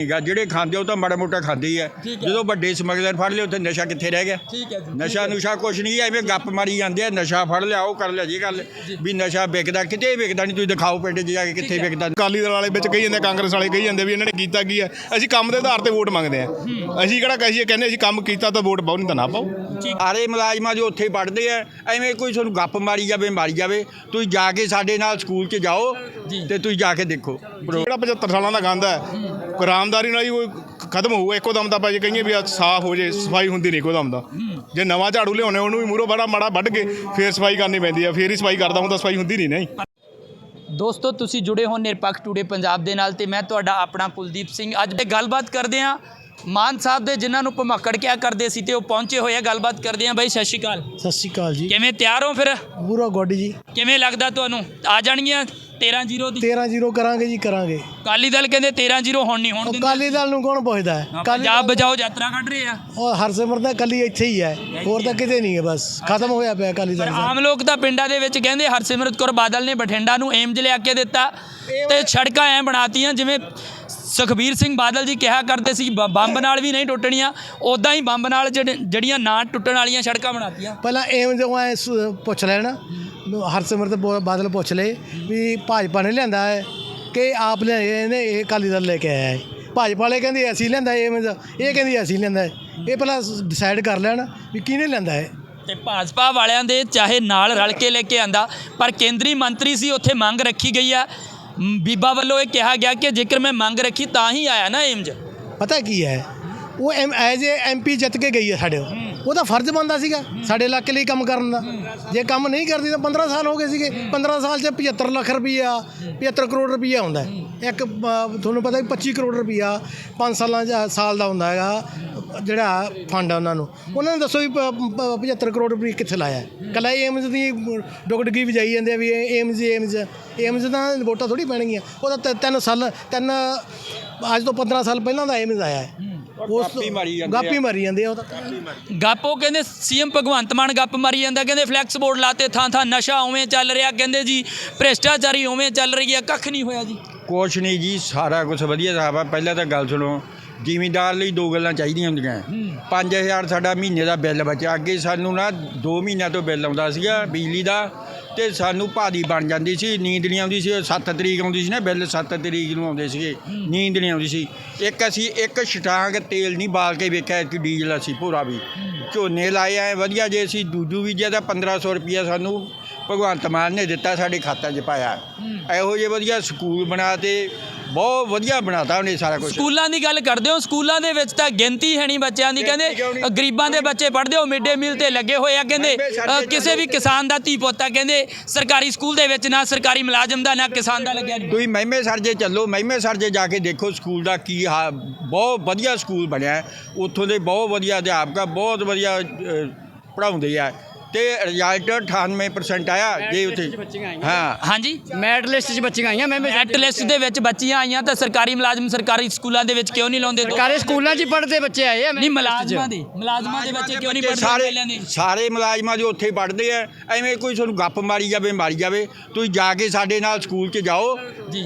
ਹੈਗਾ ਜਿਹੜੇ ਖਾਂਦੇ ਉਹ ਤਾਂ ਮਾੜਾ ਮੋਟਾ ਖਾਂਦੇ ਹੀ ਹੈ ਠੀਕ ਹੈ। ਜਦੋਂ ਵੱਡੇ ਸਮਗਲਰ ਫੜ ਲਿਓ ਉੱਥੇ ਨਸ਼ਾ ਕਿੱਥੇ ਰਹਿ ਗਿਆ? ਠੀਕ ਹੈ ਜੀ ਨਸ਼ਾ ਨੁਸ਼ਾ ਕੁਛ ਨਹੀਂ ਐਵੇਂ ਗੱਪ ਮਾਰੀ ਜਾਂਦੇ ਆ ਨਸ਼ਾ ਫੜ ਲਿਆ ਉਹ ਕਰ ਲਿਆ ਜੀ ਗੱਲ ਵੀ ਨਸ਼ਾ ਵਿਕਦਾ ਕਿਤੇ ਵਿਕਦਾ ਨਹੀਂ ਤੁਸੀਂ ਦਿਖਾਓ ਪਿੰਡ 'ਚ ਜਾ ਕੇ ਕਿੱਥੇ ਵਿਕਦਾ। ਅਕਾਲੀ ਦਲ ਵਾਲੇ ਵਿੱਚ ਕਹੀ ਜਾਂਦੇ ਕਾਂਗਰਸ ਵਾਲੇ ਕਹੀ ਜਾਂਦੇ ਵੀ ਇਹਨਾਂ ਨੇ ਕੀਤਾ ਕੀ ਹੈ ਅਸੀਂ ਕੰਮ ਦੇ ਆਧਾਰ ਤੇ ਵੋਟ ਮੰਗਦੇ ਆ। ਅਸੀਂ ਕਿਹੜਾ ਕਹੀਏ ਕਹਿੰਦੇ ਅਸੀਂ ਕੰਮ ਕੀਤਾ ਤਾਂ ਵੋਟ ਪਾਓ ਨਹੀਂ ਤਾਂ ਨਾ ਪਾਓ। ਸਾਰੇ ਮੁਲਾਜ਼ਮਾਂ ਜੋ ਉੱਥੇ ਪੜ੍ਹਦੇ ਆ ਐਵੇਂ ਕੋਈ ਤੁਹਾਨੂੰ ਗੱਪ ਮਾਰੀ ਜਾਵੇ ਮਾਰੀ ਜਾਵੇ ਤੁਸੀਂ ਜਾ ਕੇ ਸਾਡੇ ਨਾਲ ਸਕੂਲ 'ਚ ਜਾਓ ਤੇ ਤੁਸੀਂ ਜਾ ਕੇ ਦੇਖੋ। ਜਿਹੜਾ 75 ਸਾਲਾਂ ਦਾ ਗੰਦ ਹੈ। ਆਰਾਮਦਾਰੀ ਨਾਲ ਹੀ ਉਹ ਖਤਮ ਹੋਊਗਾ ਇੱਕੋ ਦਮ ਤਾਂ ਆਪਾਂ ਜੇ ਕਹੀਏ ਵੀ ਸਾਫ਼ ਹੋ ਜੇ ਸਫ਼ਾਈ ਹੁੰਦੀ ਨਹੀਂ ਇੱਕੋ ਦਮ ਦਾ ਜੇ ਨਵਾਂ ਝਾੜੂ ਲਿਆਉਣੇ ਉਹਨੂੰ ਵੀ ਮੂਹਰੋਂ ਬੜਾ ਮਾੜਾ ਵੱਢ ਕੇ ਫੇਰ ਸਫ਼ਾਈ ਕਰਨੀ ਪੈਂਦੀ ਆ ਫੇਰ ਹੀ ਸਫ਼ਾਈ ਕਰਦਾ ਹੁੰਦਾ ਸਫ਼ਾਈ ਹੁੰਦੀ ਨਹੀਂ ਨਹੀਂ। ਦੋਸਤੋ ਤੁਸੀਂ ਜੁੜੇ ਹੋ ਨਿਰਪੱਖ ਟੂਡੇ ਪੰਜਾਬ ਦੇ ਨਾਲ ਤੇ ਮੈਂ ਤੁਹਾਡਾ ਆਪਣਾ ਕੁਲਦੀਪ ਸਿੰਘ। ਅੱਜ ਇਹ ਗੱਲਬਾਤ ਕਰਦੇ ਹਾਂ ਮਾਨ ਸਾਹਿਬ ਦੇ ਜਿਨ੍ਹਾਂ ਨੂੰ ਭਮੱਕੜ ਕਿਆ ਕਰਦੇ ਸੀ ਤੇ ਉਹ ਪਹੁੰਚੇ ਹੋਏ ਆ। ਗੱਲਬਾਤ ਕਰਦੇ ਹਾਂ ਬਾਈ ਸਤਿ ਸ਼੍ਰੀ ਅਕਾਲ। ਸਤਿ ਸ਼੍ਰੀ ਅਕਾਲ ਜੀ। ਕਿਵੇਂ ਤਿਆਰ ਹੋ ਫਿਰ? ਪੂਰਾ ਗੋਡੀ ਜੀ। ਕਿਵੇਂ ਲੱਗਦਾ ਤੁਹਾਨੂੰ? ਆ ਜਾਣਗੀਆਂ? 13 ਜ਼ੀਰੋ ਦੀ। 13 ਜ਼ੀਰੋ ਕਰਾਂਗੇ ਜੀ ਕਰਾਂਗੇ। ਕਾਲੀ ਦਲ ਕਹਿੰਦੇ 13 ਜ਼ੀਰੋ ਹੁਣ ਨਹੀਂ ਹੋਣ ਉਹ ਦਿੰਦੇ ਕਾਲੀ ਦਲ ਨੂੰ ਕੌਣ ਪੁੱਛਦਾ ਹੈ? ਪੰਜਾਬ ਬਚਾਓ ਯਾਤਰਾ ਕੱਢ ਰਹੇ ਆ। ਉਹ ਹਰਸਿਮਰਤ ਤਾਂ ਕੱਲੀ ਇੱਥੇ ਹੀ ਹੈ। ਹੋਰ ਤਾਂ ਕਿਤੇ ਨਹੀਂ ਹੈ ਬਸ। ਖਤਮ ਹੋਇਆ ਪਿਆ ਕਾਲੀ ਦਲ ਦਾ। ਆਮ ਲੋਕ ਤਾਂ ਪਿੰਡਾਂ ਦੇ ਵਿੱਚ ਕਹਿੰਦੇ ਹਰਸਿਮਰਤ ਕੌਰ ਬਾਦਲ ਨੇ ਬਠਿੰਡਾ ਨੂੰ ਏਮਜ ਲਿਆ ਕੇ ਦਿੱਤਾ ਤੇ ਸੜਕਾਂ ਐ ਬਣਾਤੀਆਂ ਜਿਵੇਂ ਸੁਖਬੀਰ ਸਿੰਘ ਬਾਦਲ ਜੀ ਕਿਹਾ ਕਰਦੇ ਸੀ ਬ- ਬੰਬ ਨਾਲ ਵੀ ਨਹੀਂ ਟੁੱਟਣੀਆਂ ਉਦਾਂ ਹੀ ਬੰਬ ਨਾਲ ਜਿਹੜੇ- ਜਿਹੜੀਆਂ ਨਾ ਟੁੱਟਣ ਵਾਲੀਆਂ ਸੜਕਾਂ ਬਣਾਤੀਆਂ। ਪਹਿਲਾਂ ਏਮ ਜੋ ਐ ਪੁੱਛ ਲੈਣ ਹਰਸਿਮਰਤ ਬੋ- ਬਾਦਲ ਪੁੱਛ ਲਏ ਵੀ ਭਾਜਪਾ ਨੇ ਲਿਆਂਦਾ ਹੈ ਕਿ ਆਪ ਨੇ ਇਹ ਕਾਲੀ ਦਲ ਲੈ ਕੇ ਆਇਆ ਹੈ। ਭਾਜਪਾ ਵਾਲੇ ਕਹਿੰਦੇ ਅਸੀਂ ਲਿਆਂਦਾ ਏਮ ਇਹ ਕਹਿੰਦੀ ਅਸੀਂ ਲਿਆਂਦਾ ਹੈ। ਇਹ ਪਹਿਲਾਂ ਡਿਸਾਈਡ ਕਰ ਲੈਣ ਵੀ ਕਿਹਨੇ ਲਿਆਂਦਾ ਹੈ। ਤੇ ਭਾਜਪਾ ਵਾਲਿਆਂ ਦੇ ਚਾਹੇ ਨਾਲ ਰਲ ਕੇ ਲੈ ਕੇ ਆਂਦਾ ਪਰ ਕੇਂਦਰੀ ਮੰਤਰੀ ਸੀ ਉੱਥੇ ਮੰਗ ਰੱਖੀ ਗਈ ਆ ਬੀਬਾ ਵੱਲੋਂ ਇਹ ਕਿਹਾ ਗਿਆ ਕਿ ਜੇਕਰ ਮੈਂ ਮੰਗ ਰੱਖੀ ਤਾਂ ਹੀ ਆਇਆ ਨਾ ਏਮਜ। ਪਤਾ ਕੀ ਹੈ? ਉਹ ਐਮ ਐਜ਼ ਏ ਐਮਪੀ ਜਿੱਤ ਕੇ ਗਈ ਹੈ ਸਾਡੇ ਉਹਦਾ ਫਰਜ਼ ਬਣਦਾ ਸੀਗਾ ਸਾਡੇ ਇਲਾਕੇ ਲਈ ਕੰਮ ਕਰਨ ਦਾ। ਜੇ ਕੰਮ ਨਹੀਂ ਕਰਦੀ ਤਾਂ 15 ਸਾਲ ਹੋ ਗਏ ਸੀਗੇ। 15 ਸਾਲ 'ਚ 75 ਲੱਖ ਰੁਪਈਆ 75 ਕਰੋੜ ਰੁਪਈਆ ਹੁੰਦਾ। ਇੱਕ ਤੁਹਾਨੂੰ ਪਤਾ ਵੀ 25 ਕਰੋੜ ਰੁਪਈਆ 5 ਸਾਲਾਂ 'ਚ ਸਾਲ ਦਾ ਹੁੰਦਾ ਹੈਗਾ। ਜਿਹੜਾ ਫੰਡ ਆ ਉਹਨਾਂ ਨੂੰ। ਉਹਨਾਂ ਨੂੰ ਦੱਸੋ ਵੀ ਪ- ਪ- 75 ਕਰੋੜ ਰੁਪਈਆ ਕਿੱਥੇ ਲਾਇਆ ਕੱਲਾ ਏਮਜ਼ ਦੀ ਡੁਗਡਗੀ ਵਜਾਈ ਜਾਂਦੇ ਆ ਵੀ ਏਮਜ਼ ਏਮਜ਼ ਏਮਜ਼ ਦਾ ਵੋਟਾਂ ਥੋੜੀ ਪੈਣਗੀਆਂ। ਉਹਦਾ ਤਿ- ਤਿੰਨ ਸਾਲ ਤਿੰਨ ਅੱਜ ਤੋਂ 15 ਸਾਲ ਪਹਿਲਾਂ ਦਾ ਏਮਜ਼ ਆਇਆ ਹੈ। ਉਸ ਗਾਪੀ ਮਾਰੀ ਜਾਂਦੇ ਆ। ਗਾਪੀ ਮਾਰੀ ਜਾਂਦੇ ਆ ਉਹ ਤਾਂ। ਗੱਪੋ ਕਹਿੰਦੇ ਸੀਐਮ ਭਗਵੰਤ ਮਾਨ ਗੱਪ ਮਾਰੀ ਜਾਂਦਾ ਕਹਿੰਦੇ ਫਲੈਕਸ ਬੋਰਡ ਲਾਤੇ ਥਾਂ ਥਾਂ ਨਸ਼ਾ ਉਵੇਂ ਚੱਲ ਰਿਹਾ ਕਹਿੰਦੇ ਜੀ ਭ੍ਰਿਸ਼ਟਾਚਾਰੀ ਉਵੇਂ ਚੱਲ ਰਹੀ ਹੈ ਕੱਖ ਨਹੀਂ ਹੋਇਆ ਜੀ। ਕੁਛ ਨਹੀਂ ਜੀ ਸਾਰਾ ਕੁਝ ਵਧੀਆ ਸਾਹਿਬ ਆ। ਪਹਿਲਾਂ ਤਾਂ ਗੱਲ ਸੁਣੋ ਜ਼ਿਮੀਂਦਾਰ ਲਈ ਦੋ ਗੱਲਾਂ ਚਾਹੀਦੀਆਂ ਹੁੰਦੀਆਂ। 5000 ਸਾਡਾ ਮਹੀਨੇ ਦਾ ਬਿੱਲ ਬਚਿਆ। ਅੱਗੇ ਸਾਨੂੰ ਨਾ 2 ਮਹੀਨਿਆਂ ਤੋਂ ਬਿੱਲ ਆਉਂਦਾ ਸੀਗਾ ਬਿਜਲੀ ਦਾ ਤੇ ਸਾਨੂੰ ਭਾਦੀ ਬਣ ਜਾਂਦੀ ਸੀ। ਨੀਂਦ ਨਹੀਂ ਆਉਂਦੀ ਸੀ। 7 ਤਰੀਕ ਆਉਂਦੀ ਸੀ ਨਾ ਬਿੱਲ 7 ਤਰੀਕ ਨੂੰ ਆਉਂਦੇ ਸੀਗੇ। ਨੀਂਦ ਨਹੀਂ ਆਉਂਦੀ ਸੀ। ਇੱਕ ਅਸੀਂ ਇੱਕ ਛਟਾਂਗ ਤੇਲ ਨਹੀਂ ਬਾਲ ਕੇ ਵੇਖਿਆ ਕਿ ਡੀਜ਼ਲ ਅਸੀਂ ਭੋਰਾ ਵੀ। ਝੋਨੇ ਲਾਏ ਆਏ ਵਧੀਆ ਜੇ ਅਸੀਂ ਦੂਜੂ ਵੀ ਤਾਂ 1500 ਰੁਪਿਆ ਸਾਨੂੰ ਭਗਵੰਤ ਮਾਨ ਨੇ ਦਿੱਤਾ ਸਾਡੇ ਖਾਤਾ 'ਚ ਪਾਇਆ। ਇਹੋ ਜਿਹੇ ਵਧੀਆ ਸਕੂਲ ਬਣਾ ਤੇ ਬਹੁਤ ਵਧੀਆ ਬਣਾਤਾ ਉਹਨੇ ਸਾਰਾ ਕੁਝ ਸਕੂਲਾਂ ਦੀ ਗੱਲ ਕਰਦੇ ਹੋ ਸਕੂਲਾਂ ਦੇ ਵਿੱਚ ਤਾਂ ਗਿਣਤੀ ਹੈ ਨਹੀਂ ਬੱਚਿਆਂ ਦੀ ਕਹਿੰਦੇ ਗਰੀਬਾਂ ਦੇ ਬੱਚੇ ਪੜ੍ਹਦੇ ਹੋ ਮਿਡ ਡੇ ਮੀਲ ਤੇ ਲੱਗੇ ਹੋਏ ਆ ਕਹਿੰਦੇ ਕਿਸੇ ਵੀ ਕਿਸਾਨ ਦਾ ਧੀ ਪੁੱਤ ਕਹਿੰਦੇ ਸਰਕਾਰੀ ਸਕੂਲ ਦੇ ਵਿੱਚ ਨਾ ਸਰਕਾਰੀ ਮੁਲਾਜ਼ਮ ਦਾ ਨਾ ਕਿਸਾਨ ਦਾ ਲੱਗਿਆ। ਨਹੀਂ ਤੁਸੀਂ ਮਹਿਮੇ ਸਰ ਜੇ ਚੱਲੋ ਮਹਿਮੇ ਸਰ ਜੇ ਜਾ ਕੇ ਦੇਖੋ ਸਕੂਲ ਦਾ ਕੀ ਹਾ ਬਹੁਤ ਵਧੀਆ ਸਕੂਲ ਬਣਿਆ। ਉੱਥੋਂ ਦੇ ਬਹੁਤ ਵਧੀਆ ਅਧਿਆਪਕ ਬਹੁਤ ਵਧੀਆ ਪੜਾਉਂਦੇ ਆ। ਤੇ ਰਿਜ਼ਲਟ 98% ਆਇਆ ਜੇ ਉੱਥੇ। ਹਾਂ। ਹਾਂਜੀ। ਮੈਰਿਟ ਲਿਸਟ 'ਚ ਬੱਚੀਆਂ ਆਈਆਂ। ਮੈਂ ਮੈਟ ਲਿਸਟ ਦੇ ਵਿੱਚ ਬੱਚੀਆਂ ਆਈਆਂ ਤਾਂ ਸਰਕਾਰੀ ਮੁਲਾਜ਼ਮ ਸਰਕਾਰੀ ਸਕੂਲਾਂ ਦੇ ਵਿੱਚ ਕਿਉਂ ਨਹੀਂ ਲਾਉਂਦੇ? ਦੋ? ਸਰਕਾਰੀ ਸਕੂਲਾਂ 'ਚ ਹੀ ਪੜ੍ਹਦੇ ਬੱਚੇ ਆਏ ਆ ਨਹੀਂ ਮੁਲਾਜ਼ਮਾਂ ਦੇ ਮੁਲਾਜ਼ਮਾਂ ਦੇ ਬੱਚੇ ਕਿਉਂ ਨਹੀਂ ਪੜ੍ਹਦੇ ਸਾਰੇ ਪਹਿਲਾਂ ਦੇ? ਸਾਰੇ ਮੁਲਾਜ਼ਮਾਂ ਜੋ ਉੱਥੇ ਪੜ੍ਹਦੇ ਆ ਐਵੇਂ ਕੋਈ ਤੁਹਾਨੂੰ ਗੱਪ ਮਾਰੀ ਜਾਵੇ ਮਾਰੀ ਜਾਵੇ ਤੁਸੀਂ ਜਾ ਕੇ ਸਾਡੇ ਨਾਲ ਸਕੂਲ 'ਚ ਜਾਓ।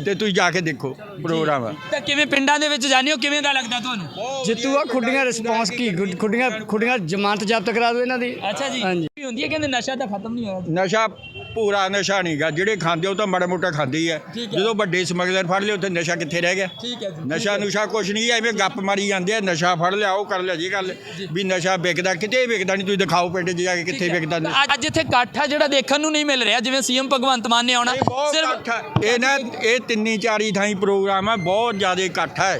ਤੇ ਤੁਸੀਂ ਜਾ ਕੇ ਦੇਖੋ ਪ੍ਰੋਗਰਾਮ। ਤਾਂ ਕਿਵੇਂ ਪਿੰਡਾਂ ਦੇ ਵਿੱਚ ਹੋ? ਕਿਵੇਂ ਦਾ ਲੱਗਦਾ ਤੁਹਾਨੂੰ? ਜਿੱਤੂ ਆ ਖੁੱਡੀਆਂ ਰਿਸਪੌਂਸ ਕੀ? ਖੁੱਡੀਆਂ ਖੁੱਡੀਆਂ ਜ਼ਮਾਨਤ ਜ਼ਬਤ ਕਰਾ ਦਿਓ ਇਹਨਾਂ ਦੀ। ਅੱਛਾ ਜੀ। ਹਾਂਜੀ। ਹੁੰਦੀ ਹੈ ਕਹਿੰਦੇ ਨਸ਼ਾ ਤਾਂ ਖਤਮ ਨਹੀਂ ਹੋਇਆ ਨਸ਼ਾ ਪੂਰਾ ਨਸ਼ਾ ਨਹੀਂਗਾ। ਜਿਹੜੇ ਖਾਂਦੇ ਉਹ ਤਾਂ ਮਾੜਾ ਮੋਟਾ ਖਾਂਦੇ ਹੀ ਠੀਕ ਹੈ। ਜਦੋਂ ਵੱਡੇ ਸਮਗਲਰ ਫੜ ਲਿਓ ਉੱਥੇ ਨਸ਼ਾ ਕਿੱਥੇ ਰਹਿ ਗਿਆ? ਠੀਕ ਹੈ ਜੀ ਨਸ਼ਾ ਨੁਸ਼ਾ ਕੁਛ ਨਹੀਂ ਐਵੇਂ ਗੱਪ ਮਾਰੀ ਜਾਂਦੇ ਆ ਨਸ਼ਾ ਫੜ ਲਿਆ ਉਹ ਕਰ ਲਿਆ ਜੀ ਗੱਲ ਵੀ ਨਸ਼ਾ ਵਿਕਦਾ ਕਿਤੇ ਵਿਕਦਾ ਨਹੀਂ ਤੁਸੀਂ ਦਿਖਾਓ ਪਿੰਡ 'ਚ ਜਾ ਕੇ ਕਿੱਥੇ ਵਿਕਦਾ ਨਹੀਂ ਅੱਜ- ਅੱਜ ਇੱਥੇ ਇਕੱਠ ਆ ਜਿਹੜਾ ਦੇਖਣ ਨੂੰ ਨਹੀਂ ਮਿਲ ਰਿਹਾ ਜਿਵੇਂ ਸੀਐਮ ਭਗਵੰਤ ਮਾਨ ਨੇ ਆਉਣਾ ਬਹੁਤ ਇਕੱਠ ਹੈ। ਇਹ ਨਾ ਇਹ ਤਿੰਨੀ ਚਾਰੀ ਥਾਈ ਪ੍ਰੋਗਰਾਮ ਹੈ ਬਹੁਤ ਜ਼ਿਆਦਾ ਇਕੱਠ ਹੈ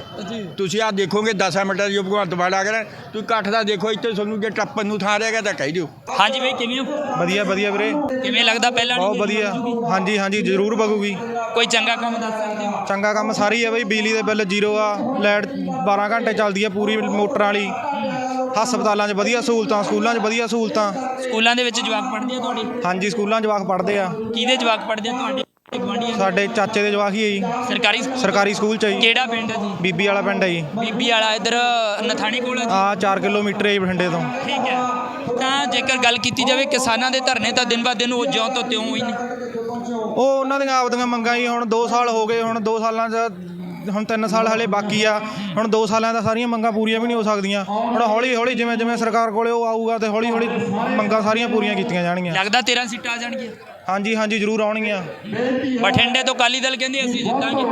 ਤੁਸੀਂ ਆ ਦੇਖੋਗੇ 10 ਮਿੰਟਾਂ ਦੀ ਭਗਵੰਤ ਮਾਨ ਆ ਗਿਆ ਤੁਸੀਂ ਇਕੱਠ ਦਾ ਦੇਖੋ ਇੱਥੇ ਤੁਹਾਨੂੰ ਜੇ ਟੱਪਣ ਨੂੰ ਥਾਂ ਰਹੇਗਾ ਤਾਂ ਕਹਿ ਦਿਓ। ਹਾਂਜੀ ਬਈ ਕਿਵੇਂ ਹੋ? ਵਧੀਆ ਵਧੀਆ ਵੀਰੇ। ਕਿਵੇਂ ਲੱਗਦਾ ਪਹਿਲਾਂ ਬਹੁਤ ਵਧੀਆ। ਹਾਂਜੀ ਹਾਂਜੀ ਜ਼ਰੂਰ ਬਗੂਗੀ ਕੋਈ ਚੰਗਾ ਕੰਮ ਦੱਸ ਸਕਦੇ ਹੋ? ਚੰਗਾ ਕੰਮ ਸਾਰੀ ਹੈ ਬਈ ਬਿਜਲੀ ਦੇ ਬਿੱਲ ਜ਼ੀਰੋ ਆ ਲਾਈਟ 12 ਘੰਟੇ ਚੱਲਦੀ ਆ ਪੂਰੀ ਮੋਟਰਾਂ ਵਾਲੀ। ਹਸਪਤਾਲਾਂ 'ਚ ਵਧੀਆ ਸਹੂਲਤਾਂ ਸਕੂਲਾਂ 'ਚ ਵਧੀਆ ਸਹੂਲਤਾਂ। ਸਕੂਲਾਂ ਦੇ ਵਿੱਚ ਜਵਾਕ ਪੜ੍ਹਦੇ ਆ ਤੁਹਾਡੇ? ਹਾਂਜੀ ਸਕੂਲਾਂ 'ਚ ਜਵਾਕ ਪੜ੍ਹਦੇ ਆ। ਕਿਹਦੇ ਜਵਾਕ ਪੜ੍ਹਦੇ ਆ ਤੁਹਾਡੇ? ਸਾਡੇ ਚਾਚੇ ਦੇ ਜਵਾਕ ਹੀ ਹੈ ਜੀ। ਸਰਕਾਰੀ ਸਕੂਲ? ਸਰਕਾਰੀ ਸਕੂਲ 'ਚ ਹੈ ਜੀ। ਕਿਹੜਾ ਪਿੰਡ ਹੈ ਜੀ ਬੀਬੀ ਵਾਲਾ ਪਿੰਡ ਹੈ ਜੀ। ਬੀਬੀ ਵਾਲਾ ਇਧਰ ਨਥਾਣੀ ਕੋਲ ਹੈ ਜੀ ਆ 4 ਕਿਲੋਮੀਟਰ ਹੈ ਜੀ ਬਠਿੰਡੇ ਤੋਂ। ਠੀਕ ਹੈ। ਤਾਂ ਜੇਕਰ ਗੱਲ ਕੀਤੀ ਜਾਵੇ ਕਿਸਾਨਾਂ ਦੇ ਧਰਨੇ ਤਾਂ ਦਿਨ ਬਾ ਦਿਨ ਉਹ ਜਿਉਂ ਤੋਂ ਤਿਉਂ ਹੀ ਨੇ। ਉਹ ਉਹਨਾਂ ਦੀਆਂ ਆਪਦੀਆਂ ਮੰਗਾਂ ਹੀ ਹੁਣ 2 ਸਾਲ ਹੋ ਗਏ ਹੁਣ 2 ਸਾਲਾਂ 'ਚ ਹੁਣ 3 ਸਾਲ ਹਲੇ ਬਾਕੀ ਆ। ਹੁਣ 2 ਸਾਲਾਂ ਦਾ ਸਾਰੀਆਂ ਮੰਗਾਂ ਪੂਰੀਆਂ ਵੀ ਨਹੀਂ ਹੋ ਸਕਦੀਆਂ। ਹੁਣ ਹੌਲੀ ਹੌਲੀ ਜਿਵੇਂ ਜਿਵੇਂ ਸਰਕਾਰ ਕੋਲੇ ਉਹ ਆਊਗਾ ਤੇ ਹੌਲੀ ਹੌਲੀ ਮੰਗਾਂ ਸਾਰੀਆਂ ਪੂਰੀਆਂ ਕੀਤੀਆਂ ਜਾਣਗੀਆਂ। ਲੱਗਦਾ 13 ਸੀਟਾਂ ਆ ਜਾਣਗੀਆਂ? ਹਾਂਜੀ ਹਾਂਜੀ ਜ਼ਰੂਰ ਆਉਣਗੀਆਂ। ਬਠਿੰਡੇ ਤੋਂ ਅਕਾਲੀ ਦਲ ਕਹਿੰਦੇ ਅਸੀਂ ਜਿੱਤਾਂਗੇ।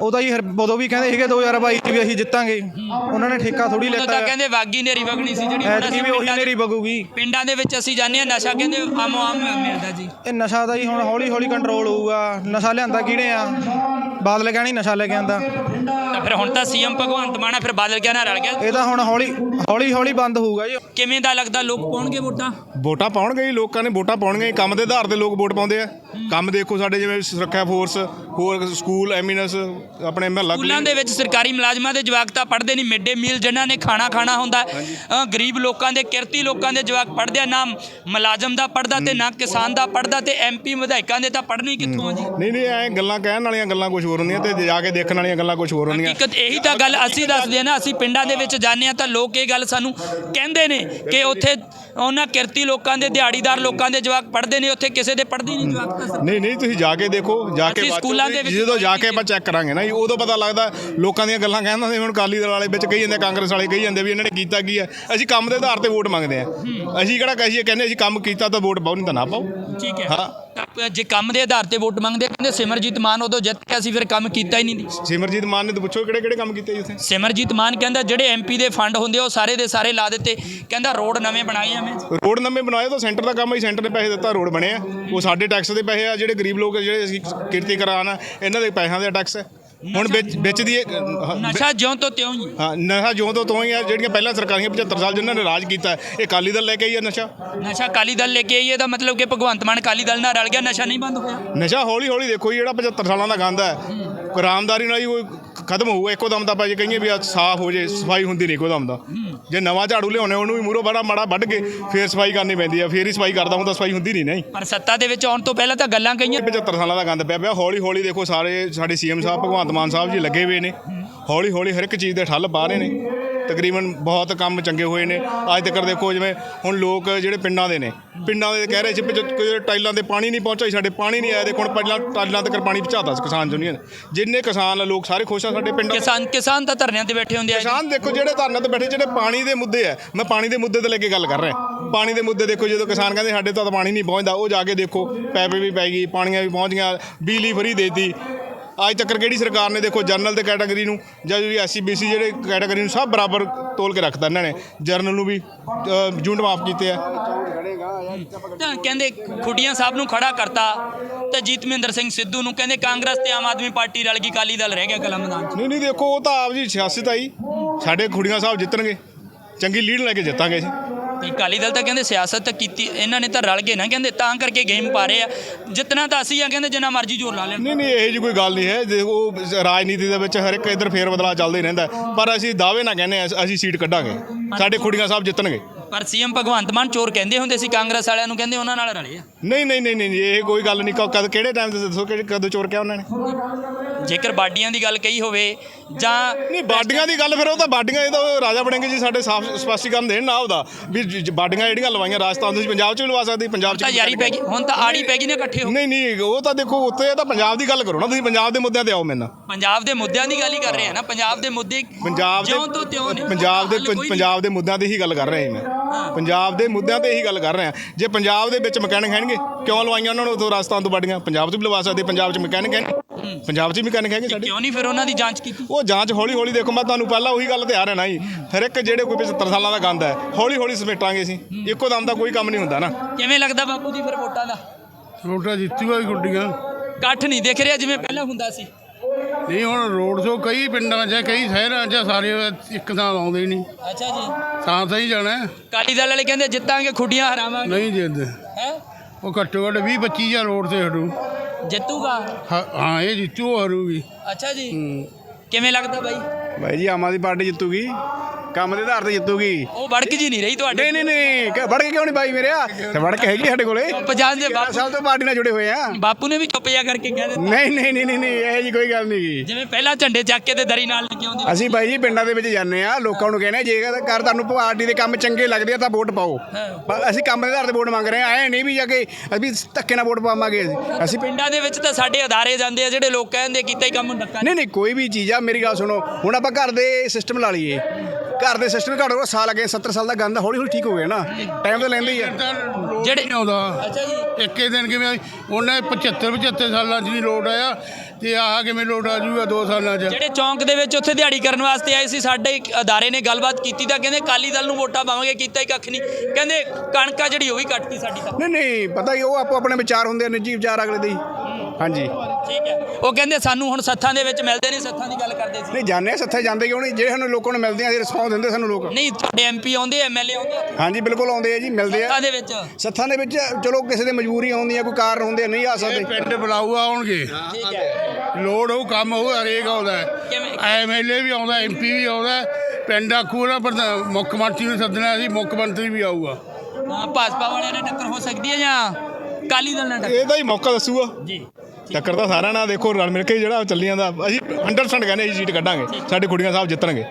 ਉਹਦਾ ਜੀ ਹਰ- ਉਦੋਂ ਵੀ ਕਹਿੰਦੇ ਸੀਗੇ 2022 ਚ ਵੀ ਅਸੀਂ ਜਿੱਤਾਂਗੇ। ਉਹਨਾਂ ਨੇ ਠੇਕਾ ਥੋੜੀ ਲੈਤਾ ਤਾਂ ਕਹਿੰਦੇ ਵਾਗੀ ਨੇਰੀ ਵਗਣੀ ਸੀ ਜਿਹੜੀ ਹੁਣ ਐਤਕੀ ਵੀ ਉਹੀ ਨੇਰੀ ਵਗੂਗੀ। ਪਿੰਡਾਂ ਦੇ ਵਿੱਚ ਅਸੀਂ ਜਾਂਦੇ ਹਾਂ ਨਸ਼ਾ ਕਹਿੰਦੇ ਆਮੋ ਆਮ ਮਿਲਦਾ ਜੀ। ਇਹ ਨਸ਼ਾ ਦਾ ਜੀ ਹੁਣ ਹੌਲੀ ਹੌਲੀ ਕੰਟਰੋਲ ਹੋਊਗਾ। ਨਸ਼ਾ ਲਿਆਂਦਾ ਕਿਹੜੇ ਆ? ਬਾਦਲ ਕਹਿਣੀ ਨਸ਼ਾ ਲੈ ਕੇ ਆਂਦਾ। ਤਾਂ ਫਿਰ ਹੁਣ ਤਾਂ ਸੀਐਮ ਭਗਵੰਤ ਮਾਨ ਆ ਫਿਰ ਬਾਦਲ ਕਿਆ ਨਾਲ ਰਲ ਗਿਆ। ਇਹ ਤਾਂ ਹੁਣ ਹੌਲੀ ਹੌਲੀ ਹੌਲੀ ਬੰਦ ਹੋਊਗਾ ਜੀ। ਕਿਵੇਂ ਦਾ ਲੱਗਦਾ ਲੋਕ ਪਾਉਣਗੇ ਵੋਟਾਂ? ਵੋਟਾਂ ਪਾਉਣਗੇ ਜੀ ਲੋਕਾਂ ਨੇ ਵੋਟਾਂ ਪਾਉਣਗੇ। ਕੰਮ ਦੇ ਆਧਾਰ ਤੇ ਲੋਕ ਵੋਟ ਪਾਉਂਦੇ ਆ। ਕੰਮ ਦੇਖੋ ਸਾਡੇ ਜਿਵੇਂ ਸੁਰੱਖਿਆ ਫੋਰਸ ਹੋਰ ਸਕੂਲ ਐਮੀਨਸ ਆਪਣੇ ਮਹੱਲਾ ਸਕੂਲਾਂ ਦੇ ਵਿੱਚ ਸਰਕਾਰੀ ਮੁਲਾਜ਼ਮਾਂ ਦੇ ਜਵਾਕ ਤਾਂ ਪੜ੍ਹਦੇ ਨਹੀਂ ਮਿਡ ਡੇ ਮੀਲ ਜਿਨ੍ਹਾਂ ਨੇ ਖਾਣਾ ਖਾਣਾ ਹੁੰਦਾ। ਹੈ। ਅ, ਗਰੀਬ ਲੋਕਾਂ ਦੇ ਕਿਰਤੀ ਲੋਕਾਂ ਦੇ ਜਵਾਕ ਪੜ੍ਹਦੇ ਆ ਨਾ ਮੁਲਾਜ਼ਮ ਦਾ ਪੜ੍ਹਦਾ ਤੇ ਨਾ ਕਿਸਾਨ ਦਾ ਪੜ੍ਹਦਾ ਤੇ ਐਮਪੀ ਵਿਧਾਇਕਾਂ ਦੇ ਤਾਂ ਪੜ੍ਹਨੀ ਕਿੱਥੋਂ ਆ ਜੀ? ਨਹੀਂ ਨਹੀਂ ਐ ਗੱਲਾਂ ਕਹਿਣ ਵਾਲੀਆਂ ਗੱਲਾਂ ਕੁਝ ਹੋਰ ਹੁੰਦੀਆਂ ਤੇ ਜਾ ਕੇ ਦੇਖਣ ਵਾਲੀਆਂ ਗੱਲਾਂ ਕੁਝ ਹੋਰ ਹੁੰਦੀਆਂ। ਹਕੀਕਤ ਇਹੀ ਤਾਂ ਗੱਲ ਅਸੀਂ ਦੱਸਦੇ ਹਾਂ ਨਾ, ਅਸੀਂ ਪਿੰਡਾਂ ਦੇ ਵਿੱਚ ਜਾਂਦੇ ਹਾਂ ਤਾਂ ਲੋਕ ਇਹ ਗੱਲ ਸਾਨੂੰ ਕਹਿੰਦੇ ਨੇ ਕਿ ਉੱਥੇ ਉਹਨਾਂ ਕਿਰਤੀ ਲੋਕਾਂ ਦੇ ਦਿਹਾੜੀਦਾਰ ਲੋਕਾਂ ਦੇ ਜਵਾਕ ਪੜ੍ਹਦੇ ਨੇ ਉੱਥੇ ਕਿਸੇ ਦੇ ਪੜ੍ਹਦੇ ਨਹੀਂ ਜਵਾਕ ਤਾਂ ਨਹੀਂ ਨਹੀਂ ਤੁਸੀਂ ਜਾ ਕੇ ਦੇਖੋ ਜਾ ਕੇ ਸਕੂਲਾਂ ਦੇ ਵਿੱਚ ਜਦੋਂ ਜਾ ਕੇ ਆਪਾਂ ਚੈੱਕ ਕਰਾਂਗੇ ਨਾ ਉਦੋਂ ਪਤਾ ਲੱਗਦਾ ਲੋਕਾਂ ਦੀਆਂ ਗੱਲਾਂ ਕਹਿੰਦਾ ਸੀ ਹੁਣ ਕਾਲੀ ਦਲ ਵਾਲੇ ਵਿੱਚ ਕਹੀ ਜਾਂਦੇ ਕਾਂਗਰਸ ਵਾਲੇ ਕਹੀ ਜਾਂਦੇ ਵੀ ਇਹਨਾਂ ਨੇ ਕੀਤਾ ਕੀ ਹੈ ਅਸੀਂ ਕੰਮ ਦੇ ਆਧਾਰ ਤੇ ਵੋਟ ਮੰਗਦੇ ਆ। ਅਸੀਂ ਕਿਹੜਾ ਕਹੀਏ ਕਹਿੰਦੇ ਅਸੀਂ ਕੰਮ ਕੀਤਾ ਤਾਂ ਵੋਟ ਪਾਓ ਨਹੀਂ ਤਾਂ ਨਾ ਪਾਓ। ਠੀਕ ਹੈ। ਹਾਂ। ਜੇ ਕੰਮ ਦੇ ਆਧਾਰ ਤੇ ਵੋਟ ਮੰਗਦੇ ਕਹਿੰਦੇ ਸਿਮਰਜੀਤ ਮਾਨ ਉਦੋਂ ਜਿੱਤ ਕੇ ਅਸੀਂ ਫਿਰ ਕੰਮ ਕੀਤਾ ਹੀ ਨਹੀਂ ਸਿਮਰਜੀਤ ਮਾਨ ਨੇ ਤਾਂ ਪੁੱਛੋ ਕਿਹੜੇ ਕਿਹੜੇ ਕੰਮ ਕੀਤੇ ਜੀ ਉੱਥੇ? ਸਿਮਰਜੀਤ ਮਾਨ ਕਹਿੰਦਾ ਜਿਹੜੇ ਐਮਪੀ ਦੇ ਫੰਡ ਹੁੰਦੇ ਆ, ਉਹ ਸਾਰੇ ਦੇ ਸਾਰੇ ਲਾ ਦਿੱਤੇ। ਕਹਿੰਦਾ ਰੋਡ ਨਵੇਂ ਬਣਾਏ ਐਵੇਂ ਰੋਡ ਨਵੇਂ ਬਣਾਏ ਤਾਂ ਸੈਂਟਰ ਦਾ ਕੰਮ ਹੈ ਸੈਂਟਰ ਨੇ ਪੈਸੇ ਦਿੱਤਾ ਰੋਡ ਬਣੇ ਆ। ਉਹ ਸਾਡੇ ਟੈਕਸ ਦੇ ਪੈਸੇ ਆ ਜਿਹੜੇ ਗਰੀਬ ਲੋਕ ਜਿਹੜੇ ਅਸੀਂ ਕਿਰਤੀ ਕਰਾਉਣ ਇਹਨਾਂ ਦੇ ਪੈਸਿਆਂ ਦਾ ਟੈਕਸ ਹੈ ਹੁਣ ਵਿੱਚ ਵਿੱਚ ਦੀ ਇਹ, ਨਸ਼ਾ ਜਿਉਂ ਤੋਂ ਤਿਉਂ ਹੀ ਹਾਂ ਨਸ਼ਾ ਜਿਉਂ ਤੋਂ ਤੋਂ ਹੀ ਆ ਜਿਹੜੀਆਂ ਪਹਿਲਾਂ ਸਰਕਾਰੀਆਂ 75 ਸਾਲ ਜਿਨ੍ਹਾਂ ਨੇ ਰਾਜ ਕੀਤਾ ਇਹ ਅਕਾਲੀ ਦਲ ਲੈ ਕੇ ਆਈ ਆ ਨਸ਼ਾ। ਨਸ਼ਾ ਅਕਾਲੀ ਦਲ ਲੈ ਕੇ ਆਈਏ ਤਾਂ ਮਤਲਬ ਕਿ ਭਗਵੰਤ ਮਾਨ ਅਕਾਲੀ ਦਲ ਨਾਲ ਰਲ ਗਿਆ ਨਸ਼ਾ ਨਹੀਂ ਬੰਦ ਹੋਇਆ। ਨਸ਼ਾ ਹੌਲੀ ਹੌਲੀ ਦੇਖੋ ਜੀ, ਜਿਹੜਾ 75 ਸਾਲਾਂ ਦਾ ਗੰਦ ਹੈ। ਆਰਾਮਦਾਰੀ ਨਾਲ ਹੀ ਉਹ ਖਤਮ ਹੋਊਗਾ ਇੱਕੋ ਦਮ ਤਾਂ ਆਪਾਂ ਜੇ ਕਹੀਏ ਵੀ ਆ ਸਾਫ਼ ਹੋ ਜੇ ਸਫ਼ਾਈ ਹੁੰਦੀ ਨਹੀਂ ਇੱਕੋ ਦਮ ਦਾ। ਜੇ ਨਵਾਂ ਝਾੜੂ ਲਿਆਉਣੇ ਉਹਨੂੰ ਵੀ ਮੂਰੋ ਬੜਾ ਮਾੜਾ ਵੱਢ ਕੇ ਫੇਰ ਸਫ਼ਾਈ ਕਰਨੀ ਪੈਂਦੀ ਆ ਫੇਰ ਹੀ ਸਫ਼ਾਈ ਕਰਦਾ ਹੁੰਦਾ ਸਫ਼ਾਈ ਹੁੰਦੀ ਨਹੀਂ ਨਹੀਂ। ਪਰ ਸੱਤਾ ਦੇ ਵਿੱਚ ਆਉਣ ਤੋਂ ਪਹਿਲਾਂ ਤਾਂ ਗੱਲਾਂ ਕਹੀਆਂ। 75 ਸਾਲਾਂ ਦਾ ਗੰਦ ਪਿਆ ਪਿਆ ਹੌਲੀ ਹੌਲੀ ਦੇਖੋ ਸਾਰੇ ਸਾਡੇ ਸੀਐਮ ਸਾਹਿਬ ਭਗਵੰਤ ਮਾਨ ਸਾਹਿਬ ਜੀ ਲੱਗੇ ਹੋਏ ਨੇ। ਹੌਲੀ ਹੌਲੀ ਹਰ ਇੱਕ ਚੀਜ਼ ਦੇ ਠੱਲ ਪਾ ਰਹੇ ਨੇ। ਤਕਰੀਬਨ ਬਹੁਤ ਕੰਮ ਚੰਗੇ ਹੋਏ ਨੇ ਅੱਜ ਤੱਕ ਦੇਖੋ ਜਿਵੇਂ ਹੁਣ ਲੋਕ ਜਿਹੜੇ ਪਿੰਡਾਂ ਦੇ ਨੇ ਪਿੰਡਾਂ ਦੇ ਕਹਿ ਰਹੇ ਸੀ ਕੋਈ ਟਾਈਲਾਂ ਦੇ ਪਾਣੀ ਨਹੀਂ ਪਹੁੰਚਿਆ ਸੀ, ਸਾਡੇ ਪਾਣੀ ਨਹੀਂ ਆਇਆ ਦੇਖੋ ਹੁਣ ਪਹਿਲਾਂ ਟਾਈਲਾਂ ਤੱਕ ਪਾਣੀ ਪਹੁੰਚਾਤਾ ਸੀ ਕਿਸਾਨ ਯੂਨੀਅਨ ਜਿੰਨੇ ਕਿਸਾਨ ਆ, ਲੋਕ ਸਾਰੇ ਖੁਸ਼ ਆ ਸਾਡੇ ਪਿੰਡਾਂ। ਕਿਸਾਨ ਕਿਸਾਨ ਤਾਂ ਧਰਨਿਆਂ ਤੇ ਬੈਠੇ ਹੁੰਦੇ ਆ। ਕਿਸਾਨ ਦੇਖੋ ਜਿਹੜੇ ਧਰਨੇ ਤੇ ਬੈਠੇ ਜਿਹੜੇ ਪਾਣੀ ਦੇ ਮੁੱਦੇ ਆ ਮੈਂ ਪਾਣੀ ਦੇ ਮੁੱਦੇ ਤੇ ਲੈ ਕੇ ਗੱਲ ਕਰ ਰਿਹਾ ਪਾਣੀ ਦੇ ਮੁੱਦੇ ਦੇਖੋ ਜਦੋਂ ਕਿਸਾਨ ਕਹਿੰਦੇ ਸਾਡੇ ਤਾਂ ਪਾਣੀ ਨਹੀਂ ਪਹੁੰਚਦਾ ਉਹ ਜਾ ਕੇ ਦੇਖੋ ਪੈਪੇ ਵੀ ਪੈ ਗਈ ਪਾਣੀਆਂ ਵੀ ਪਹੁੰਚ ਗਈਆਂ ਬਿਜਲੀ ਫਰੀ ਦੇਤੀ ਅੱਜ ਤੱਕ ਕਿਹੜੀ ਸਰਕਾਰ ਨੇ ਦੇਖੋ ਜਰਨਲ ਦੇ ਕੈਟਾਗਰੀ ਨੂੰ ਜਾਂ ਜਿਹੜੀ ਐਸਸੀ ਬੀਸੀ ਜਿਹੜੇ ਕੈਟਾਗਰੀ ਨੂੰ ਸਭ ਬਰਾਬਰ ਤੋਲ ਕੇ ਰੱਖਤਾ ਇਹਨਾਂ ਨੇ। ਜਰਨਲ ਨੂੰ ਵੀ ਯੂਨਿਟ ਮਾਫ ਕੀਤੇ ਆ। ਤਾਂ ਕਹਿੰਦੇ ਖੁੱਡੀਆਂ ਸਾਹਿਬ ਨੂੰ ਖੜਾ ਕਰਤਾ ਤੇ ਜੀਤਮਿੰਦਰ ਸਿੰਘ ਸਿੱਧੂ ਨੂੰ ਕਹਿੰਦੇ ਕਾਂਗਰਸ ਤੇ ਆਮ ਆਦਮੀ ਪਾਰਟੀ ਰਲ ਗਈ ਅਕਾਲੀ ਦਲ ਰਹਿ ਗਿਆ ਕਲਾ ਮੈਦਾਨ ਨਹੀਂ ਨਹੀਂ ਦੇਖੋ ਉਹ ਤਾਂ ਆਪ ਜੀ ਸਿਆਸਤ ਆਈ। ਸਾਡੇ ਖੁੜੀਆਂ ਸਾਹਿਬ ਜਿੱਤਣਗੇ। ਚੰਗੀ ਲੀਡ ਲੈ ਕੇ ਜਿੱਤਾਂਗੇ ਅਸੀਂ। ਤੇ ਅਕਾਲੀ ਦਲ ਤਾਂ ਕਹਿੰਦੇ ਸਿਆਸਤ ਤਾਂ ਕੀਤੀ ਇਹਨਾਂ ਨੇ ਤਾਂ ਰਲ ਗਏ ਨਾ ਕਹਿੰਦੇ ਤਾਂ ਕਰਕੇ ਗੇਮ ਪਾ ਰਹੇ ਆ। ਜਿੱਤਣਾ ਤਾਂ ਅਸੀਂ ਆ ਕਹਿੰਦੇ ਜਿੰਨਾ ਮਰਜ਼ੀ ਜ਼ੋਰ ਲਾ ਲੈਣ। ਨਹੀਂ ਨਹੀਂ ਇਹ ਜੀ ਕੋਈ ਗੱਲ ਨਹੀਂ ਹੈ। ਦੇਖੋ ਰਾਜਨੀਤੀ ਦੇ ਵਿੱਚ ਹਰ ਇੱਕ ਇਧਰ ਫੇਰ ਬਦਲਾਅ ਚੱਲਦਾ ਹੀ। ਰਹਿੰਦਾ। ਪਰ ਅਸੀਂ ਦਾਅਵੇ ਨਾ ਕਹਿੰਦੇ ਅਸੀਂ ਸੀਟ ਕੱਢਾਂਗੇ। ਸਾਡੇ ਖੁੜੀਆਂ ਸਾਹਿਬ ਜਿੱਤਣਗੇ। ਪਰ ਸੀਐਮ ਭਗਵੰਤ ਮਾਨ ਚੋਰ ਕਹਿੰਦੇ ਹੁੰਦੇ ਸੀ ਕਾਂਗਰਸ ਵਾਲਿਆਂ ਨੂੰ ਕਹਿੰਦੇ ਉਹਨਾਂ ਨਾਲ ਰਲੇ ਆ। ਨਹੀਂ ਨਹੀਂ ਨਹੀਂ ਨਹੀਂ ਇਹ ਕੋਈ ਗੱਲ ਨਹੀਂ। ਕਦ ਕਿਹੜੇ ਟਾਈਮ ਤੇ ਦੱਸੋ ਕਿ ਕਦੋਂ ਚੋਰ ਕਿਹਾ ਉਹਨਾਂ ਨੇ? ਜੇਕਰ ਬਾਡੀਆਂ ਦੀ ਗੱਲ ਕਹੀ ਹੋਵੇ ਜਾਂ ਨਹੀਂ ਬਾਡੀਆਂ ਦੀ ਗੱਲ ਫਿਰ ਉਹ ਤਾਂ ਬਾਡੀਆਂ ਇਹ ਤਾਂ ਰਾਜਾ ਬਣੇਗੇ ਜੀ ਸਾਡੇ ਸਾਫ਼ ਸਪਸ਼ਟੀਕਰਨ ਦੇਣ ਨਾ ਉਹਦਾ ਵੀ ਜ- ਬਾਡੀਆਂ ਜਿਹੜੀਆਂ ਲਵਾਈਆਂ ਰਾਜਸਥਾਨ ਤੁਸੀਂ ਪੰਜਾਬ 'ਚ ਵੀ ਲਵਾ ਸਕਦੇ ਪੰਜਾਬ 'ਚ ਤਾਂ ਵੀ ਯਾਰੀ ਪੈ ਗਈ ਹੁਣ ਤਾਂ ਆੜੀ ਪੈ ਗਈ ਨਾ ਇਕੱਠੇ ਹੋ ਨਹੀਂ ਨਹੀਂ ਉਹ ਤਾਂ ਦੇਖੋ ਉੱਥੇ ਇਹ ਤਾਂ ਪੰਜਾਬ ਦੀ ਗੱਲ ਕਰੋ ਨਾ ਤੁਸੀਂ ਪੰਜਾਬ ਦੇ ਮੁੱਦਿਆਂ ਤੇ ਆਓ ਮੇਰੇ ਨਾਲ। ਪੰਜਾਬ ਦੇ ਮੁੱਦਿਆਂ ਦੀ ਗੱਲ ਹੀ ਕਰ ਰਹੇ ਆ ਨਾ ਪੰਜਾਬ ਦੇ ਮੁੱਦੇ ਪੰਜਾਬ ਜਿਉਂ ਤੋਂ ਤਿਉਂ ਦੇ ਨੇ ਪੰਜਾਬ ਦੇ ਹੱਲ ਕੋਈ ਨਹੀਂ। ਪੰਜਾਬ ਦੇ ਮੁੱਦਿਆਂ ਤੇ ਹੀ ਗੱਲ ਕਰ ਰਹੇ ਹਾਂ ਮੈਂ। ਪੰਜਾਬ ਦੇ ਮੁੱਦਿਆਂ ਤੇ ਹੀ ਗੱਲ ਕਰ ਰਹੇ ਹਾਂ ਜੇ ਪੰਜਾਬ ਦੇ ਵਿੱਚ ਮਕੈਨਿਕ ਹੈਣਗੇ ਕਿਉਂ ਲਵਾਈਆਂ ਉਹਨਾਂ ਨੂੰ ਉਥੋਂ ਰਾਜਸਥਾਨ ਤੋਂ ਬਾਡੀਆਂ? ਪੰਜਾਬ 'ਚ ਵੀ ਲਵਾ ਸਕਦੇ ਪੰਜਾਬ 'ਚ ਮਕੈਨਿਕ ਹੈ ਪੰਜਾਬ 'ਚ ਵੀ ਮਕੈਨਿਕ ਹੈਗੇ ਸਾਡੇ? ਕਿਉਂ ਨਹੀਂ ਫਿਰ ਉਹਨਾਂ ਦੀ ਜਾਂਚ ਕੀਤੀ? ਉਹ ਜਾਂਚ ਹੌਲੀ ਹੌਲੀ ਦੇਖੋ ਮੈਂ ਤੁਹਾਨੂੰ ਪਹਿਲਾਂ ਉਹੀ ਗੱਲ ਤੇ ਆ ਰਿਹਾ ਨਾ ਜੀ। ਫਿਰ ਇੱਕ ਜਿਹੜੇ ਕੋਈ 75 ਸਾਲਾਂ ਦਾ ਗੰਦ ਹੈ ਹੌਲੀ ਹੌਲੀ ਸਮੇਟਾਂਗੇ ਅਸੀਂ। ਇੱਕੋ ਦਮ ਦਾ ਕੋਈ ਕੰਮ ਨਹੀਂ ਹੁੰਦਾ ਨਾ। ਕਿਵੇਂ ਲੱਗਦਾ ਬਾਪੂ ਜੀ ਫਿਰ ਵੋਟਾਂ ਦਾ? ਰੋਟਾ ਜਿੱਤੂਗਾ ਹੀ ਗੁੱਡੀਆਂ। ਇਕੱਠ ਨਹੀਂ ਦਿਖ ਰਿਹਾ ਜਿਵੇਂ ਪਹਿਲਾਂ ਹੁੰਦਾ ਸੀ। ਨਹੀਂ ਹੁਣ ਰੋਡ ਸ਼ੋ ਕਈ ਪਿੰਡਾਂ 'ਚ ਕਈ ਸ਼ਹਿਰਾਂ 'ਚ ਸਾਰੇ ਇੱਕ ਥਾਂ ਆਉਂਦੇ ਹੀ ਨਹੀਂ। ਅੱਛਾ ਜੀ। ਥਾਂ ਤਾਂ ਹੀ ਜਾਣਾ ਹੈ। ਕਾਲੀ ਦਲ ਵਾਲੇ ਕਹਿੰਦੇ ਜਿੱਤਾਂਗੇ ਖੁੱਡੀਆਂ ਹਰਾਵਾਂਗੇ। ਨਹੀਂ ਜਿੱਦ ਹੈ? ਉਹ ਘੱਟੋ ਘੱਟ 20 25 ਜਾਂ ਰੋਡ ਤੇ ਹਟੂ। ਜਿੱਤੂਗਾ? ਹਾਂ ਹਾਂ, ਇਹ ਜਿੱਤੂ ਉਹ ਹਰੂਗੀ ਅੱਛਾ ਜੀ। ਕਿਵੇਂ ਲੱਗਦਾ ਬਾਈ? ਭਾਈ ਜੀ ਆਮ ਆਦਮੀ ਪਾਰਟੀ ਜਿੱਤੂਗੀ। ਕੰਮ ਦੇ ਆਧਾਰ ਤੇ ਜਿੱਤੂਗੀ। ਉਹ ਵੜਕ ਜੀ ਨਹੀਂ ਰਹੀ ਤੁਹਾਡੇ। ਨਹੀਂ ਨਹੀਂ ਨਹੀਂ ਕ- ਵੜ ਕੇ ਕਿਉਂ ਨਹੀਂ ਬਾਈ ਮੇਰਿਆ ਤੇ ਵੜ ਕੇ ਹੈਗੀ ਸਾਡੇ ਕੋਲੇ। ਪਛਾਣ ਦੇ ਬਾਪੂ। ਸਭ ਤੋਂ ਪਾਰਟੀ ਨਾਲ ਜੁੜੇ ਹੋਏ ਆ। ਬਾਪੂ ਨੇ ਵੀ ਚੁੱਪ ਜਾ ਕਰਕੇ ਕਹਿ ਦਿੱਤਾ। ਨਹੀਂ ਨਹੀਂ ਨਹੀਂ ਨਹੀਂ ਨਹੀਂ ਇਹ ਜੀ ਕੋਈ ਗੱਲ ਨਹੀਂ ਗੀ। ਜਿਵੇਂ ਪਹਿਲਾਂ ਝੰਡੇ ਚੱਕ ਕੇ ਤੇ ਦਰੀ ਨਾਲ ਲੈ ਕੇ ਆਉਂਦੇ ਅਸੀਂ ਬਾਈ ਜੀ ਪਿੰਡਾਂ ਦੇ ਵਿੱਚ ਜਾਂਦੇ ਆ ਲੋਕਾਂ ਨੂੰ ਕਹਿੰਦੇ ਆ, ਜੇਕਰ ਕਰ ਤੁਹਾਨੂੰ ਪਾਰਟੀ ਦੇ ਕੰਮ ਚੰਗੇ ਲੱਗਦੇ ਆ ਤਾਂ ਵੋਟ ਪਾਓ। ਪਰ ਅਸੀਂ ਕੰਮ ਦੇ ਆਧਾਰ ਤੇ ਵੋਟ ਮੰਗ ਰਹੇ ਆ ਐ ਨਹੀਂ ਵੀ ਜਾ ਕੇ ਅਸੀਂ ਧੱਕੇ ਨਾਲ ਵੋਟ ਪਾਵਾਂਗੇ। ਅਸੀਂ ਅਸੀਂ ਪਿੰਡਾਂ ਦੇ ਵਿੱਚ ਤਾਂ ਸਾਡੇ ਅਦਾਰੇ ਜਾਂਦੇ ਆ ਜਿਹੜੇ ਲੋਕ ਕਹਿੰਦੇ ਕੀਤਾ ਹੀ ਕੰਮ ਨਹੀਂ ਨਹੀਂ ਕੋਈ ਵੀ ਚੀਜ਼ ਆ ਮੇਰੀ ਗੱਲ ਸੁਣੋ ਹੁਣ ਆਪਾਂ ਘਰ ਦੇ ਸਿਸਟਮ ਲਾ ਲਈਏ। ਘਰ ਦੇ ਸਿਸਟਮ ਘੱਟੋ ਘੱਟ ਸਾਲ ਅੱਗੇ 70 ਸਾਲ ਦਾ ਗੰਦ ਹੌਲੀ ਹੌਲੀ ਠੀਕ ਹੋ ਗਿਆ ਨਾ। ਟਾਈਮ ਤਾਂ ਲੈਂਦੇ ਹੀ ਆ। ਜਿਹੜੇ ਨਹੀਂ ਆਉਂਦਾ। ਅੱਛਾ ਜੀ। ਇੱਕੇ ਦਿਨ ਕਿਵੇਂ ਆਈ? ਉਹਨੇ 75 75 ਸਾਲਾਂ 'ਚ ਨਹੀਂ ਲੋਟ ਆਇਆ ਤੇ ਆਹ ਕਿਵੇਂ ਲੋਟ ਆ ਜੂਗਾ 2 ਸਾਲਾਂ 'ਚ? ਜਿਹੜੇ ਚੌਂਕ ਦੇ ਵਿੱਚ ਉੱਥੇ ਦਿਹਾੜੀ ਕਰਨ ਵਾਸਤੇ ਆਏ ਸੀ ਸਾਡੇ ਇੱਕ ਅਦਾਰੇ ਨੇ ਗੱਲਬਾਤ ਕੀਤੀ ਤਾਂ ਕਹਿੰਦੇ ਕਾਲੀ ਦਲ ਨੂੰ ਵੋਟਾਂ ਪਾਵਾਂਗੇ ਕੀਤਾ ਹੀ ਕੱਖ ਨਹੀਂ। ਕਹਿੰਦੇ ਕਣਕਾ ਜਿਹੜੀ ਉਹ ਵੀ ਕੱਟਤੀ ਸਾਡੀ ਤਾਂ। ਨਹੀਂ ਨਹੀਂ ਪਤਾ ਹੀ ਉਹ ਆਪੋ ਆਪਣੇ ਵਿਚਾਰ ਹੁੰਦੇ ਆ ਨਿੱਜੀ ਵਿਚਾਰ ਅਗਲੇ ਦੇ ਹੀ। ਹਾਂਜੀ। ਠੀਕ ਹੈ। ਉਹ ਕਹਿੰਦੇ ਸਾਨੂੰ ਹੁਣ ਸੱਥਾਂ ਦੇ ਵਿੱਚ ਮਿਲਦੇ ਨਹੀਂ ਸੱਥਾਂ ਦੀ ਗੱਲ ਕਰਦੇ ਸੀ। ਨਹੀਂ ਜਾਣੇ ਸੱਥੇ ਜਾਂਦੇ ਕਿਉਂ ਨਹੀਂ? ਜਿਹੜੇ ਸਾਨੂੰ ਲੋਕਾਂ ਨੂੰ ਮਿਲਦੇ ਆ ਅਸੀਂ ਰਿਸਪੌਂਸ ਦਿੰਦੇ ਸਾਨੂੰ ਲੋਕ। ਨਹੀਂ ਤੁਹਾਡੇ ਐਮਪੀ ਆਉਂਦੇ ਐਮਐਲਏ ਆਉਂਦੇ? ਆ ਹਾਂਜੀ ਬਿਲਕੁਲ ਆਉਂਦੇ ਆ ਜੀ ਮਿਲਦੇ ਆ। ਸੱਥਾਂ ਦੇ ਵਿੱਚ? ਸੱਥਾਂ ਦੇ ਵਿੱਚ ਚਲੋ ਕਿਸੇ ਦੇ ਮਜਬੂਰੀ ਆਉਂਦੀ ਆ ਕੋਈ ਕਾਰਨ ਹੁੰਦੇ ਆ, ਨਹੀਂ ਆ ਇਹ ਸਕਦੇ ਪਿੰਡ ਬੁਲਾਊ ਆਉਣਗੇ। ਠੀਕ ਹੈ। ਲੋੜ ਹੋਊ ਕੰਮ ਹੋਊ ਹਰੇਕ ਆਉਂਦਾ ਕਿਵੇਂ? ਐਮਐਲਏ ਵੀ ਆਉਂਦਾ ਐਮਪੀ ਵੀ ਆਉਂਦਾ ਪਿੰਡ ਆਖੂ ਨਾ ਪ੍ਰਧਾਨ ਮੁੱਖ ਮੰਤਰੀ ਨੂੰ ਸੱਦਣਾ ਸੀ ਮੁੱਖ ਮੰਤਰੀ ਵੀ ਆਊਗਾ। ਹਾਂ, ਭਾਜਪਾ ਵਾਲਿਆਂ ਨਾਲ ਟੱਕਰ ਹੋ ਸਕਦੀ ਹੈ ਜਾਂ ਕਾਲੀ ਦਲ ਨਾਲ ਟੱਕਰ? ਇਹਦਾ ਹੀ ਮੌਕਾ ਦੱਸੂਗਾ। ਜੀ। ਟੱਕਰ ਤਾਂ ਸਾਰਿਆਂ ਨਾਲ ਦੇਖੋ ਰਲ ਮਿਲ ਕੇ ਜਿਹੜਾ ਚੱਲੀ ਜਾਂਦਾ। ਅਸੀਂ 100% ਕਹਿੰਦੇ ਅਸੀਂ ਸੀਟ ਕੱਢਾਂਗੇ, ਸਾਡੇ ਕੁੜੀਆਂ ਸਾਹਿਬ ਜਿੱਤਣਗੇ।